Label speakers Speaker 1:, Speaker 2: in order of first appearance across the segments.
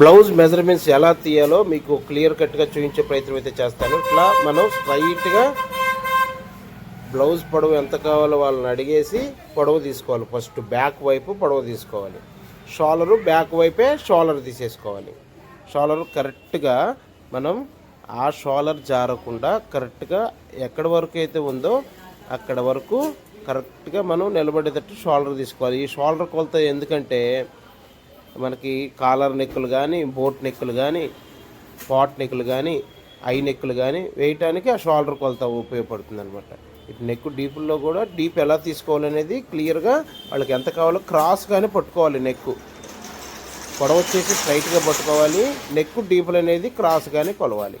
Speaker 1: Blouse measurements ఎలా తీయాలో మీకు clear కట్గా చూపించే ప్రయత్నం అయితే చేస్తాను. ఇట్లా మనం స్ట్రైట్గా బ్లౌజ్ పొడవు ఎంత కావాలో వాళ్ళని అడిగేసి పొడవు తీసుకోవాలి. ఫస్ట్ బ్యాక్ వైపు పొడవు తీసుకోవాలి. షోలరు బ్యాక్ వైపే షోలర్ తీసేసుకోవాలి. షోలర్ కరెక్ట్గా మనం ఆ షోలర్ జారకుండా కరెక్ట్గా ఎక్కడి వరకు అయితే ఉందో అక్కడ వరకు కరెక్ట్గా మనం నిలబడేటట్టు షోల్డర్ తీసుకోవాలి. ఈ షోల్డర్ కొలత ఎందుకంటే మనకి కాలర్ నెక్కులు కానీ బోట్ నెక్కులు కానీ పాట్ నెక్కులు కానీ ఐ నెక్కులు కానీ వేయటానికి ఆ షోల్డర్ కొలత ఉపయోగపడుతుంది అనమాట ఇటు నెక్ డీపుల్లో కూడా డీప్ ఎలా తీసుకోవాలనేది క్లియర్గా వాళ్ళకి ఎంత కావాలో క్రాస్గానే పట్టుకోవాలి నెక్కు. పొడవ వచ్చేసి స్ట్రైట్గా పట్టుకోవాలి నెక్ డీపులు అనేది క్రాస్గానే కొలవాలి.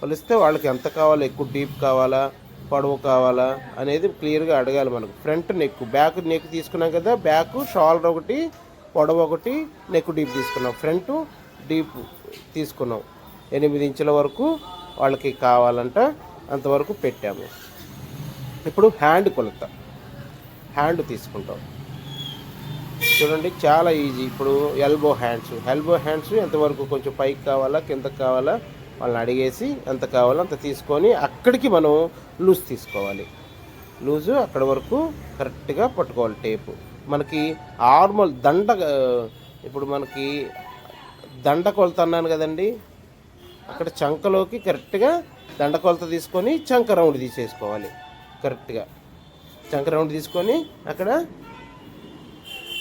Speaker 1: కొలిస్తే వాళ్ళకి ఎంత కావాలో ఎక్కువ డీప్ కావాలా పొడవు కావాలా అనేది క్లియర్గా అడగాలి మనకు. ఫ్రంట్ నెక్ బ్యాక్ నెక్ తీసుకున్నాం కదా బ్యాక్ షోల్డర్ ఒకటి పొడవు ఒకటి నెక్ డీప్ తీసుకున్నాం. ఫ్రంట్ డీప్ తీసుకున్నాం. ఎనిమిది ఇంచుల వరకు వాళ్ళకి కావాలంట అంతవరకు పెట్టాము. ఇప్పుడు హ్యాండ్ కొలత. హ్యాండ్ తీసుకుంటాం. చూడండి చాలా ఈజీ ఇప్పుడు ఎల్బో హ్యాండ్స్ ఎల్బో హ్యాండ్స్ ఎంతవరకు కొంచెం పైకి కావాలా కిందకి కావాలా వాళ్ళని అడిగేసి ఎంత కావాలో అంత తీసుకొని అక్కడికి మనం లూజ్ తీసుకోవాలి. లూజు అక్కడ వరకు కరెక్ట్గా పట్టుకోవాలి టేపు. మనకి నార్మల్ దండ ఇప్పుడు మనకి దండ కొలత అన్నాను కదండి. అక్కడ చంకలోకి కరెక్ట్గా దండ కొలత తీసుకొని చంక రౌండ్ తీసేసుకోవాలి. కరెక్ట్గా చంక రౌండ్ తీసుకొని అక్కడ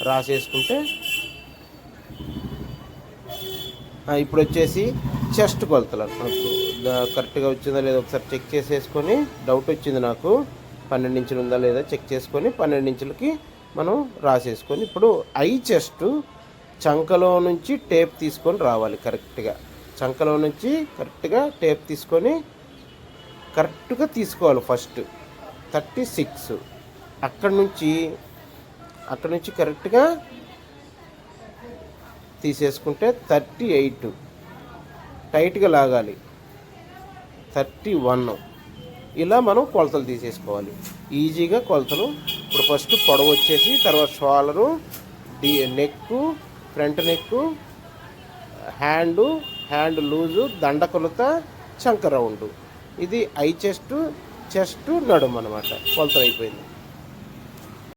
Speaker 1: రాసేసుకుంటే ఇప్పుడు వచ్చేసి చెస్ట్ కొలతలు. నాకు కరెక్ట్గా వచ్చిందా లేదా ఒకసారి చెక్ చేసేసుకొని డౌట్ వచ్చింది నాకు పన్నెండు ఇంచులు ఉందా లేదా చెక్ చేసుకొని పన్నెండు ఇంచులకి మనం రాసేసుకొని ఇప్పుడు ఐ చెస్ట్ చంకలో నుంచి టేప్ తీసుకొని రావాలి కరెక్ట్గా. చంకలో నుంచి కరెక్ట్గా టేప్ తీసుకొని కరెక్ట్గా తీసుకోవాలి ఫస్ట్. Thirty six. అక్కడి నుంచి అక్కడి నుంచి కరెక్ట్గా తీసేసుకుంటే థర్టీ ఎయిట్. టైట్గా లాగాలి. Thirty one. ఇలా మనం కొలతలు తీసేసుకోవాలి. ఈజీగా కొలతలు ఇప్పుడు ఫస్ట్ పొడవు వచ్చేసి తర్వాత shoulder D neck front neck hand hand loose దండ కొలత చంక రౌండ్. ఇది ఐ చెస్ట్ చెస్ట్ నడుము అనమాట కొలతలు అయిపోయింది.